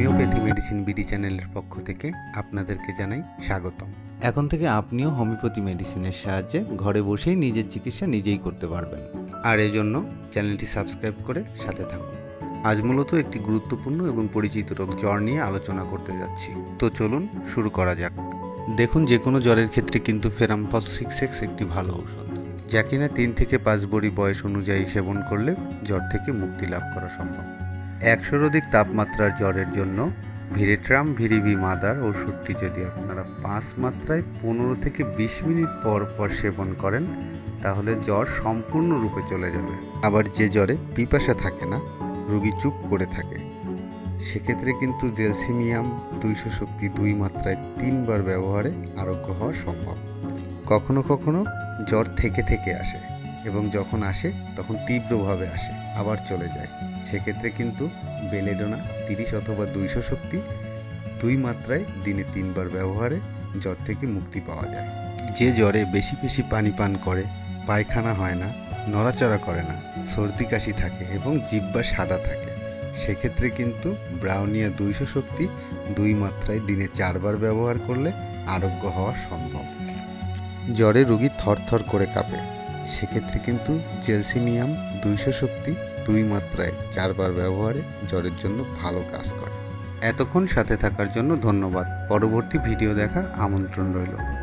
Homeopathy medicine BD চ্যানেলের পক্ষ থেকে আপনাদেরকে জানাই স্বাগতম। এখন থেকে আপনিও হোমিওপ্যাথি মেডিসিনের সাহায্যে ঘরে বসেই নিজের চিকিৎসা নিজেই করতে পারবেন। আর জন্য চ্যানেলটি সাবস্ক্রাইব করে সাথে থাকুন। আজ মূলত একটি গুরুত্বপূর্ণ এবং পরিচিত রোগ জ্বর নিয়ে আলোচনা করতে যাচ্ছি। তো চলুন শুরু করা যাক। দেখুন, যে কোনো জ্বরের ক্ষেত্রে কিন্তু ফেরামপস সিক্স এক্স একটি ভালো ঔষধ, যা কিনা তিন থেকে পাঁচ বড়ি বয়স অনুযায়ী সেবন করলে জ্বর থেকে মুক্তি লাভ করা সম্ভব। একশোর অধিক তাপমাত্রার জ্বরের জন্য ভিরেট্রাম ভিরিবি মাদার ওষুধটি যদি আপনারা পাঁচ মাত্রায় পনেরো থেকে বিশ মিনিট পর পর সেবন করেন, তাহলে জ্বর সম্পূর্ণরূপে চলে যাবে। আবার যে জ্বরে পিপাসা থাকে না, রুগী চুপ করে থাকে। সেক্ষেত্রে কিন্তু জেলসিমিয়াম দুইশো শক্তি দুই মাত্রায় তিনবার ব্যবহারে আরোগ্য হওয়া সম্ভব। কখনো কখনো জ্বর থেকে থেকে আসে। এবং যখন আসে, তখন তীব্রভাবে আসে, আবার চলে যায়। সেক্ষেত্রে কিন্তু বেলেডোনা তিরিশ অথবা দুইশো শক্তি দুই মাত্রায় দিনে তিনবার ব্যবহারে জ্বর থেকে মুক্তি পাওয়া যায়। যে জ্বরে বেশি বেশি পানি পান করে, পায়খানা হয় না, নড়াচড়া করে না, সর্দি কাশি থাকে এবং জিব্বা সাদা থাকে, সেক্ষেত্রে কিন্তু ব্রাউনিয়া দুইশো শক্তি দুই মাত্রায় দিনে চারবার ব্যবহার করলে আরোগ্য হওয়া সম্ভব। জ্বরে রুগী থরথর করে কাঁপে। সেক্ষেত্রে কিন্তু জেলসিনিয়াম দুইশো শক্তি দুই মাত্রায় চারবার ব্যবহারে জ্বরের জন্য ভালো কাজ করে। এতক্ষণ সাথে থাকার জন্য ধন্যবাদ। পরবর্তী ভিডিও দেখার আমন্ত্রণ রইল।